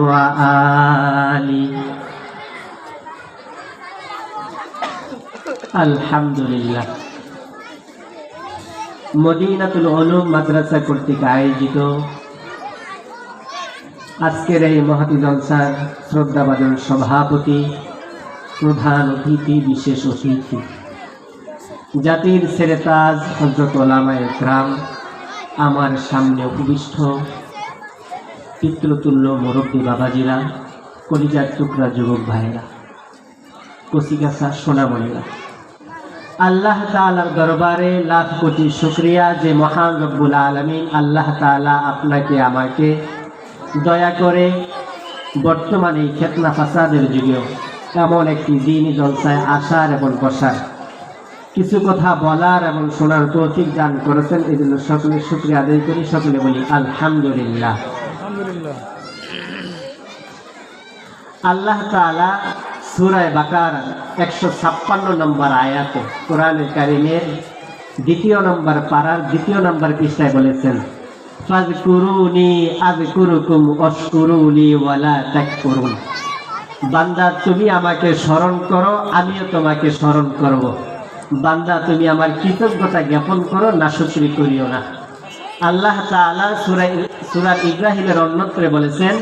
وآله আলহামদুলিল্লাহ মদিনাতুল উলুম মাদ্রাসা কর্তৃক আয়োজিত আজকের এই মহাতি জলসার শ্রদ্ধাবাদন সভাপতি প্রধান অতিথি বিশেষ অতিথি জাতির সেরেতাজ হজরত ওলামায় গ্রাম আমার সামনে উপবিষ্ট পিতৃতুল্য মুরব্বী বাবাজিরা, কলিজার টুকরা যুবক ভাইরা কচিকাছা সোনামণিরা। আল্লাহ তালার দরবারে লাখ কোটি শুক্রিয়া যে মহান রব্বুল আলমিন আল্লাহ তালা আপনাকে, আমাকে দয়া করে বর্তমানে খেতনা ফাসাদের যুগেও এমন একটি দিনই জলসায় আসার এবং বসার কিছু কথা বলার এবং শোনার তৌফিক দান করেছেন। এই জন্য সকলে শুক্রিয়া আদায় করি, সকলে বলি আলহামদুলিল্লাহ। আলহামদুলিল্লাহ। আল্লাহ সূরায়ে বাকার একশো ছাপ্পান্ন নম্বর আয়াতে কোরআনে কারিমের দ্বিতীয় নম্বর পাড়ার দ্বিতীয় নম্বর পৃষ্ঠায় বলেছেন বান্দা, তুমি আমাকে স্মরণ করো, আমিও তোমাকে স্মরণ করব। বান্দা, তুমি আমার কৃতজ্ঞতা জ্ঞাপন করো, না করিও না। আল্লাহ তাআলা সূরা সূরা ইব্রাহিমের অন্যত্রে বলেছেন,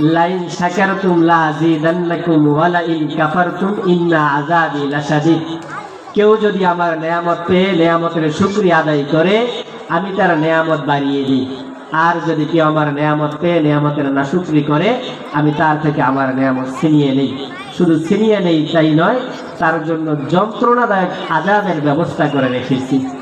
লাইন শাকারতুম লা আযীদান্নাকুম ওয়া ইন কাফারতুম ইন্না আযাবি লাশাদীদ। কেউ যদি আমার নেয়ামত পেয়ে নেয়ামতের শুকরিয়া আদায় করে, আমি তার নেয়ামত বাড়িয়ে দিই। আর যদি কেউ আমার নেয়ামত পেয়ে নেয়ামতের নাশুকরি করে, আমি তার থেকে আমার নেয়ামত ছিনিয়ে নেই। শুধু ছিনিয়ে নেই তাই নয়, তার জন্য যন্ত্রণাদায়ক আজাদের ব্যবস্থা করে রেখেছি।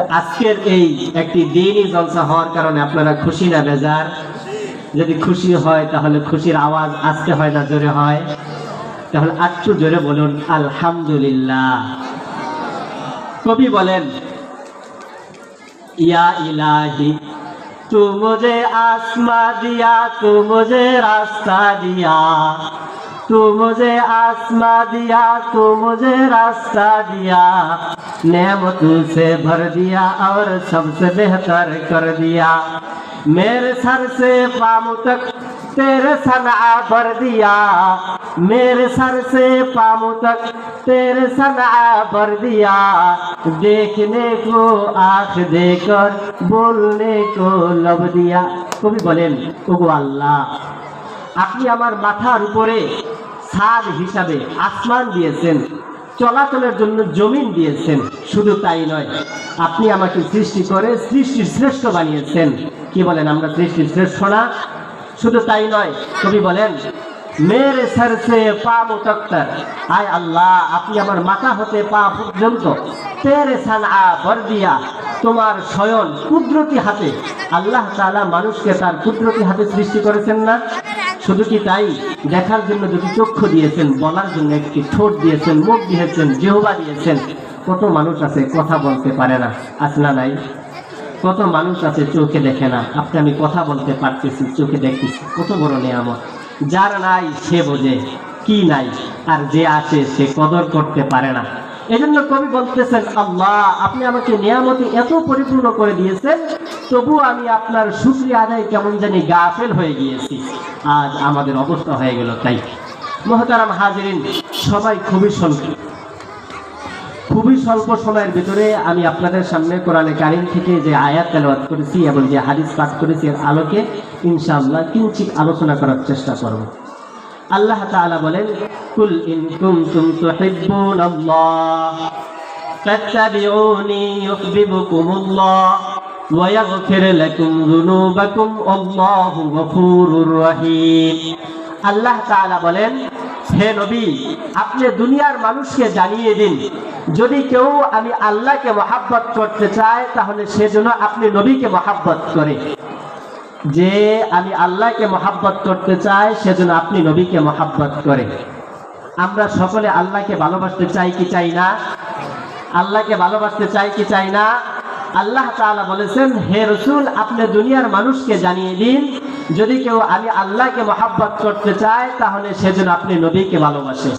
আজকের এই একটি দিনই জলসা হওয়ার কারণে আপনারা খুশি না, বেজার? যদি খুশি হয়, তাহলে খুশির আওয়াজ আজকে হয় না, জোরে হয়। তাহলে আচ্ছু জোরে বলুন, আলহামদুলিল্লাহ। কবি বলেন, ইয়া ইলাহি তু আসমা দিয়া তু রাস্তা দিয়া। तू मुझे आसमां दिया तू मुझे रास्ता दिया नेमतों से भर दिया और सबसे बेहतर कर दिया मेरे सर से पाम तक तेरे सना भर दिया मेरे सर से पाम तक तेरे सना भर दिया देखने को आंख देकर बोलने को लब दिया কবি বলেন ওগো আল্লাহ আপনি আমার মাথার উপরে ছাদ হিসাবে আসমান দিয়েছেন, চলাচলের জন্য জমিন দিয়েছেন, শুধু তাই নয়, আপনি আমাকে সৃষ্টি করে সৃষ্টির শ্রেষ্ঠ বানিয়েছেন। কি বলেন আমরা সৃষ্টির শ্রেষ্ঠ না? শুধু তাই নয়, কবি বলেন, মেরে সর সে পা মুতক্তর আয় আল্লাহ, আপনি আমার মাথা হতে পা পর্যন্ত তেরে সানা ভর দিয়া তোমার শয়ন কুদরতি হাতে। আল্লাহ তাআলা মানুষকে তার কুদরতি হাতে সৃষ্টি করেছেন না? শুধু কি তাই? দেখার জন্য দুটি চক্ষু দিয়েছেন, বলার জন্য একটি ঠোঁট দিয়েছেন, মুখ দিয়েছেন, জেহবা দিয়েছেন। কত মানুষ আছে, কথা বলতে পারে না। আসনা নাই? কত মানুষ আছে, চোখে দেখে না। আপনি আমি কথা বলতে পারতেছি, চোখে দেখতেছি। কত বড় নিয়ামত। যার নাই, সে বোঝে। কি নাই? আর যে আছে, সে কদর করতে পারে না। এজন্য কবি বলতেছেন, আল্লাহ, আপনি আমাকে নিয়ামতি এত পরিপূর্ণ করে দিয়েছেন তবু আমি আপনার শুক্রিয়া আদায় কেমন জানি গাফেল হয়ে গিয়েছি। আজ আমাদের অবস্থা হয়ে গেল তাই। মহতারাম হাজিরিন, সবাই খুবই সংক্ষিপ্ত খুবই স্বল্প সময়ের ভিতরে আমি আপনাদের সামনে কোরআনে কারিম থেকে যে আয়াত তেলাওয়াত করেছি এবং যে হাদিস পাঠ করেছি এর আলোকে ইনশাআল্লাহ কিঞ্চিত আলোচনা করার চেষ্টা করব। আল্লাহ তাআলা বলেন, কুল ইন কুনতুম তুহিব্বুনাল্লাহ ফাত্তাবিউনি ইউহিব্বুকুমুল্লাহ। লাকুম যুনুবাকুম আল্লাহু গফুরুর রহিম আল্লাহ তাআলা বলেন, হে নবী, আপনি দুনিয়ার মানুষকে জানিয়ে দিন, যদি কেউ আমি আল্লাহকে মহাব্বত করতে চায়, তাহলে সেজন্য আপনি নবীকে মহাব্বত করে। যে আমি আল্লাহকে মহাব্বত করতে চাই সেজন্য আপনি নবীকে মহাব্বত করে। আমরা সকলে আল্লাহকে ভালোবাসতে চাই কি চাই না? আল্লাহকে ভালোবাসতে চাই কি চাই না? আল্লাহ তালা বলেছেন, হে রসুল, আপনি দুনিয়ার মানুষকে জানিয়ে দিন, যদি কেউ আমি আল্লাহকে মহাব্বত করতে চায়, তাহলে সেজন্য আপনি নবীকে ভালোবাসে।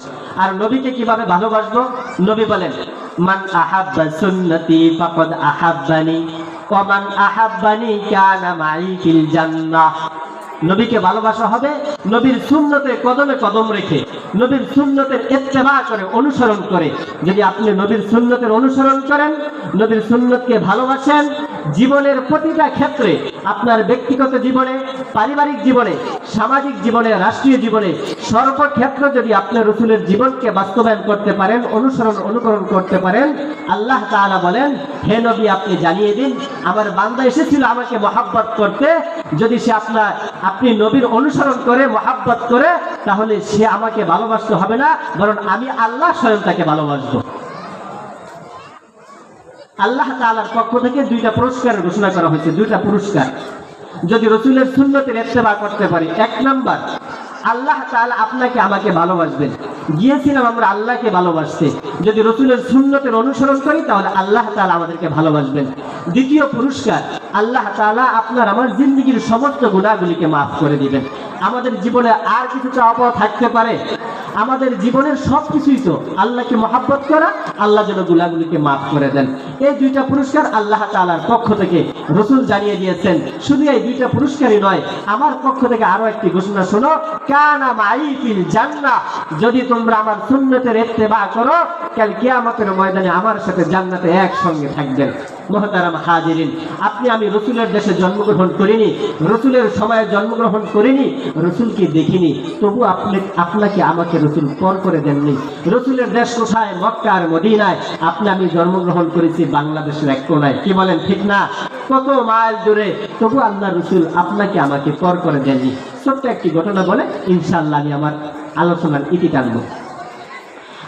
আর নবীকে কীভাবে ভালোবাসবো? নবী বলেন, মান আহাব্বা সুন্নতি ফাকাদ আহাব্বানি, ওয়া মান আহাব্বানি কানা মাই ফিল জান্নাহ। নবীকে ভালোবাসা হবে, নবীর শূন্যতে কদমে কদম রেখে, নবীর শূন্যতের ইত্তেবা করে, অনুসরণ করে। যদি আপনি নবীর শূন্যতের অনুসরণ করেন, নবীর শূন্যতকে ভালোবাসেন, জীবনের প্রতিটা ক্ষেত্রে আপনার ব্যক্তিগত জীবনে পারিবারিক জীবনে, সামাজিক জীবনে, রাষ্ট্রীয় জীবনে, সর্বক্ষেত্র যদি আপনি রসুলের জীবনকে বাস্তবায়ন করতে পারেন, অনুসরণ, অনুকরণ করতে পারেন, আল্লাহ তাআলা বলেন, হে নবী, আপনি জানিয়ে দিন, আমার বান্দা এসেছিল আমাকে মহাব্বত করতে। যদি সে আপনার আপনি নবীর অনুসরণ করে মহাব্বত করে, তাহলে সে আমাকে ভালোবাসতে হবে না, বরং আমি আল্লাহ স্বয়ং তাকে ভালোবাসবো। আল্লাহ তাআলার পক্ষ থেকে দুইটা পুরস্কারের ঘোষণা করা হয়েছে, দুইটা পুরস্কার। যদি রসুলের সুন্নতের ইত্তেবা করতে পারি, এক নাম্বার, আল্লাহ তাআলা আপনাকে আমাকে ভালোবাসবেন। গিয়েছিলাম আমরা আল্লাহকে ভালোবাসতে। যদি রসুলের সুন্নতের অনুসরণ করি, তাহলে আল্লাহ তাআলা আমাদেরকে ভালোবাসবেন। দ্বিতীয় পুরস্কার, আল্লাহ তাআলা আপনার আমার জিন্দগির সমস্ত গুণাগুলিকে মাফ করে দিবেন। আমাদের জীবনে আর কিছু চাওয়া থাকতে পারে? আমাদের জীবনের সব কিছুই তো আল্লাহকে মহাব্বত করা, আল্লাহ যেন গুলাগুলিকে মাফ করে দেন। এই দুইটা পুরস্কার আল্লাহ তাআলার পক্ষ থেকে রসুল জানিয়ে দিয়েছেন। শুধু এই দুইটা পুরস্কারই নয়, আমার পক্ষ থেকে আরও একটি ঘোষণা শোনো, কানা মাইফিল জান্নাহ। যদি তোমরা আমার সুন্নতের ইত্তেবা করো, কাল কিয়ামতের ময়দানে আমার সাথে জান্নাতে একসঙ্গে থাকবেন মহতারাম হাজিরিন। আপনি, আমি রসুলের দেশে জন্মগ্রহণ করিনি, রসুলের সময়ে জন্মগ্রহণ করিনি, রসুলকে দেখিনি। তবু আপনি, আপনাকে আমাকে রসুল পর করে দেননি। রসুলের দেশ কোথায় মক্কা আর মদিনায় আপনি, আমি জন্মগ্রহণ করেছি বাংলাদেশের এক কোনায়। কি বলেন, ঠিক না? কত মাইল দূরে। তবু আল্লাহ রসুল আপনাকে আমাকে পর করে দেননি। ছোট্ট একটি ঘটনা বলে ইনশাল্লাহ আমি আমার আলোচনার ইতি টানবো।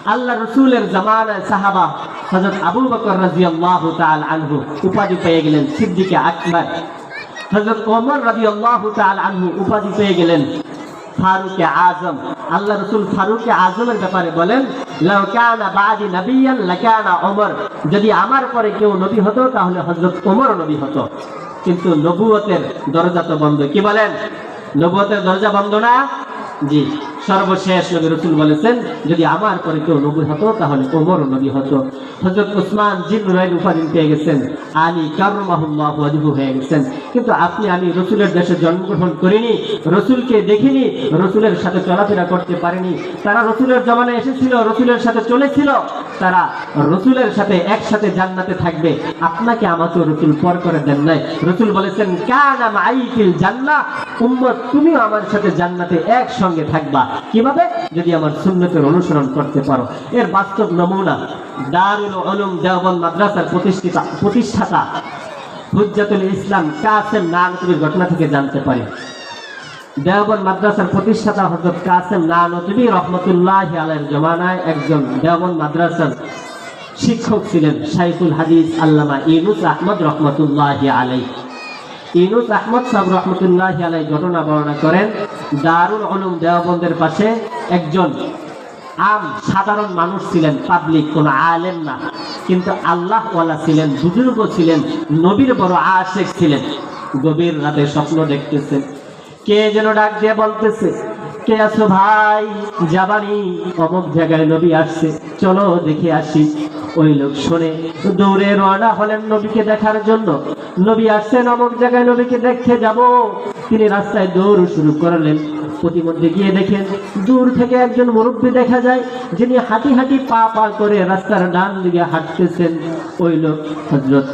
আল্লাহ রসুলের জামানায় সাহাবা হজরত আবু বকর রাজিয়াল্লাহু তাআলা আনহু উপাধি পেয়ে গেলেন, সিদ্দিকে আকবর। হজরত ওমর রাদিয়াল্লাহু তাআলা আনহু উপাধি পেয়ে গেলেন, ফারুকে আজম। আল্লাহ রসুল ফারুকে আজমের ব্যাপারে বলেন ওমর। যদি আমার পরে কেউ নবী হতো, তাহলে হজরত ওমর নবী হতো। কিন্তু নবুয়তের দরজা তো বন্ধ। কি বলেন? নবুয়তের দরজা বন্ধ না? জি। সর্বশেষ নবী রসুল বলেছেন, যদি আমার পরে কেউ নবী হতো, তাহলে ওমর নবী হতো। হজরত উসমান জিন নুরাইন উপাধি পেয়ে গেছেন, আলী কারমাহুল্লাহ ওয়াজহু হয়ে গেছেন। কিন্তু আপনি, আমি রসুলের দেশে জন্মগ্রহণ করিনি, রসুলকে দেখিনি, রসুলের সাথে চলাফেরা করতে পারিনি। তারা রসুলের জমানায় এসেছিল, রসুলের সাথে চলেছিল। তারা রসুলের সাথে একসাথে জান্নাতে থাকবে। আপনাকে আমাকে রসুল পর করে দেন নাই। রসুল বলেছেন, কানা মাইফিল জান্নাহ। উম্মত তুমিও আমার সাথে জান্নাতে একসঙ্গে থাকবা। কীভাবে? যদি আমার সুন্নতের অনুসরণ করতে পারো। এর বাস্তব নমুনা দারুল উলুম দেওবন্দ মাদ্রাসার প্রতিষ্ঠিতা প্রতিষ্ঠাতা হুজ্জাতুল ইসলাম কাসেম নানতুবির ঘটনা থেকে জানতে পারি। দেওবন্দ মাদ্রাসার প্রতিষ্ঠাতা হজরত কাসেম নানতুবি রহমতুল্লাহ আলের জমানায় একজন দেওবন্দ মাদ্রাসার শিক্ষক ছিলেন শাইখুল হাদিস আল্লামা ইনুস আহমদ রহমতুল্লাহ আলাই ইনুস আহমদ সাহেব রহমতুল্লাহ আলাই ঘটনা বর্ণনা করেন, দারুল উলুম দেওবন্দের পাশে একজন আম সাধারণ মানুষ ছিলেন, পাবলিক, কোনো আলেম না। কিন্তু আল্লাহ ওয়ালা ছিলেন, বুজুর্গ ছিলেন, নবীর বড় আশেক ছিলেন। গভীর রাতে স্বপ্ন দেখতেছেন কে যেন ডাক দিয়ে বলতেছে, কে আছো ভাই? যাবানি অমুক জায়গায় নবী আসছে, চলো দেখে আসি। ওই লোক শুনে দৌড়ে রওনা হলেন নবীকে দেখার জন্য। নবী আসছেন অমুক জায়গায়, নবীকে দেখতে যাব। তিনি রাস্তায় দৌড় শুরু করলেন। প্রতিমধ্যে গিয়ে দেখেন দূর থেকে একজন মুরব্বী দেখা যায়, যিনি হাঁটি হাঁটি পা পা করে রাস্তার ডান দিকে হাঁটতেছেন। ওই লোক হজরত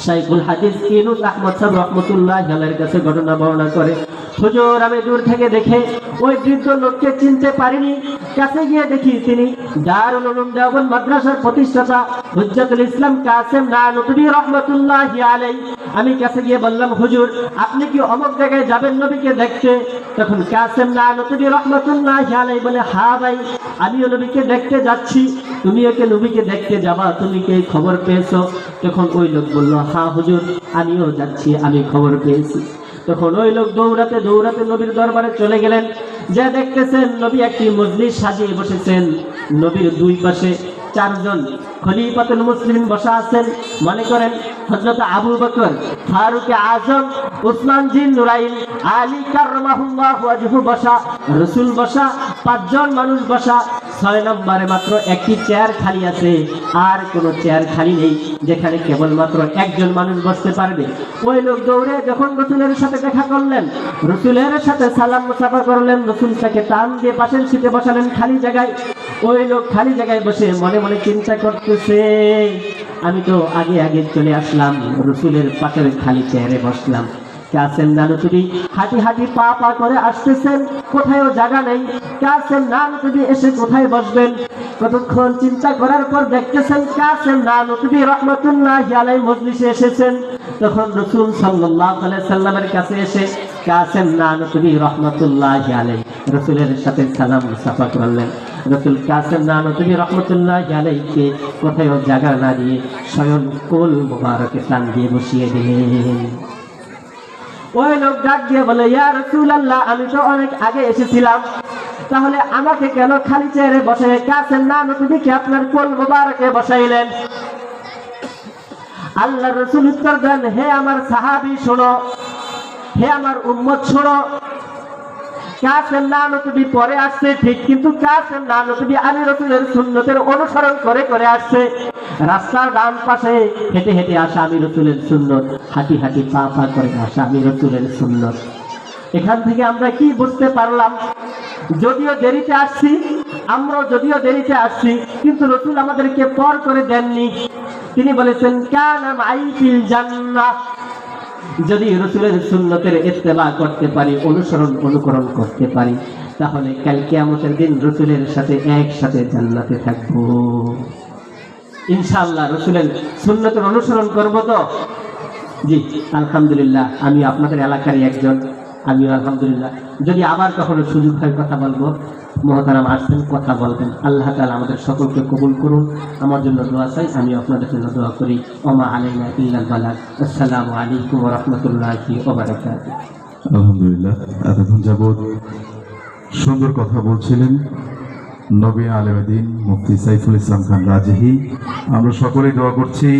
শাইখুল হাদিস ইনুস আহমদ সাহেব রহমতুল্লাহ আলাইহির কাছে ঘটনা বর্ণনা করে। হুজুর, আমি দূর থেকে দেখে ওই বৃদ্ধ লোককে চিনতে পারিনি। কাছে গিয়ে দেখি তিনি দারুল উলুম দেওবন্দ মাদ্রাসার প্রতিষ্ঠাতা হুজ্জাতুল ইসলাম কাসেম নানুতুবি রহমতুল্লাহ আলাই আমি কাছে গিয়ে বললাম, হুজুর, আপনি কি অমুক জায়গায় যাবেন নবীকে দেখতে? তখন কাসেম নানুতুবি রহমতুল্লাহ আলাই বলে, হা ভাই, আমিও নবীকে দেখতে যাচ্ছি। তুমি ওকে নবীকে দেখতে যাবা, তুমি কি খবর পেয়েছ? তখন ওই লোক বলল, হা হুজুর, আমিও যাচ্ছি, আমি খবর পেয়েছি। তখন ওই লোক দৌড়াতে দৌড়াতে নবীর দরবারে চলে গেলেন। যা দেখতেছেন, নবী একটি মজলিস সাজিয়ে বসেছেন। নবীর দুই পাশে চারজন খলিফাতুল মুসলিম বসা আছেন। মনে করেন হজরত আবু বকর, ফারুক আজম, উসমান জিন নুরাইন আলী কারমাহুল্লাহ বসা, রসুল বসা, পাঁচজন মানুষ বসা। ছয় নম্বরে মাত্র একটি চেয়ার খালি আছে, আর কোনো চেয়ার খালি নেই, যেখানে কেবলমাত্র একজন মানুষ বসতে পারবে। ওই লোক দৌড়ে যখন রসুলের সাথে দেখা করলেন, রসুলের সাথে সালাম মুসাফা করলেন রসুল তাকে টান দিয়ে পাশের সিটে বসালেন খালি জায়গায়। ওই লোক খালি জায়গায় বসে মনে মনে চিন্তা করতেছে। আমি তো আগে আগে চলে আসলাম, রসুলের পাশের খালি চেয়ারে বসলাম। কাসেম নানুতুবি হাঁটি হাঁটি পা পা করে আসতেছেন, কোথায়ও জায়গা নেই। কাসেম নানুতুবি এসে কোথায় বসবেন? কতক্ষণ চিন্তা করার পর দেখতেছেন কাসেম নানুতুবি রহমতুল্লাহ আলাই মজলিসে এসেছেন। তখন রসুল সাল্লাহ সাল্লামের কাছে এসে কাসেম নানুতুবি রহমতুল্লাহ আলাই রসুলের সাথে সালাম সাফা করলেন। রসুল কাসেম নানুতুবি রহমতুল্লাহ আলাইকে, কোথায়ও জায়গা না দিয়ে স্বয়ং কোল মোবারকে টান দিয়ে বসিয়ে দিলেন ওই লোক ডাক দিয়ে বলে, ইয়া রাসূলুল্লাহ, আমি তো অনেক আগে এসেছিলাম। তাহলে আমাকে কেন খালি চেয়ারে বসে? কাছেন না কি আপনার কোল মোবারকে বসাইলেন? আল্লাহ রসুল উত্তর দেন, হে আমার সাহাবি, শোনো। হে আমার উম্মত, শোনো। পরে আসছে, ঠিক কিন্তু আলী রসুলের সুন্নতের অনুসরণ করে করে আসছে। রাস্তার ডান পাশে হেঁটে হেঁটে আসা আমি রসুলের সুন্নত, হাঁটি হাঁটি পা পা করে আসা আমি রসুলের সুন্নত। এখান থেকে আমরা কি বুঝতে পারলাম? যদিও দেরিতে আসছি, আমরাও যদিও দেরিতে আসছি, কিন্তু রসুল আমাদেরকে পর করে দেননি। তিনি বলেছেন, কেন আইফিল জান্নাহ। যদি রসুলের সুন্নতের ইত্তেবা করতে পারি, অনুসরণ, অনুকরণ করতে পারি, তাহলে কালকে আমাদের দিন রসুলের সাথে একসাথে জান্নাতে থাকব। ইনশাল্লাহ রসুলের সুন্নতের অনুসরণ করব তো? জি, আলহামদুলিল্লাহ, আমি আপনাদের এলাকারই একজন। আমিও আলহামদুলিল্লাহ। যদি আবার কখনো সুযোগ হয় কথা বলব, মহতারাম আসবেন কথা বলবেন। আল্লাহ তালা আমাদের সকলকে কবুল করুন আমার জন্য দোয়া চাই আমি আপনাদের জন্য দোয়া করি। ওমা আলাইনা বালাগ। আসসালামু আলাইকুম রহমতুল্লাহি আলহামদুলিল্লাহ, এতক্ষণ যাবৎ সুন্দর কথা বলছিলেন নবী আলমদিন মুফতি সাইফুল ইসলাম খান রাজহি। আমরা সকলেই দোয়া করছি